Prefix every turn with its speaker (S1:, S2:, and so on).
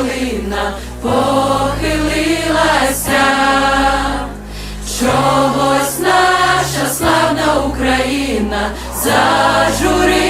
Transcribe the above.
S1: калина похилилася, чогось наша славна Україна зажурилася.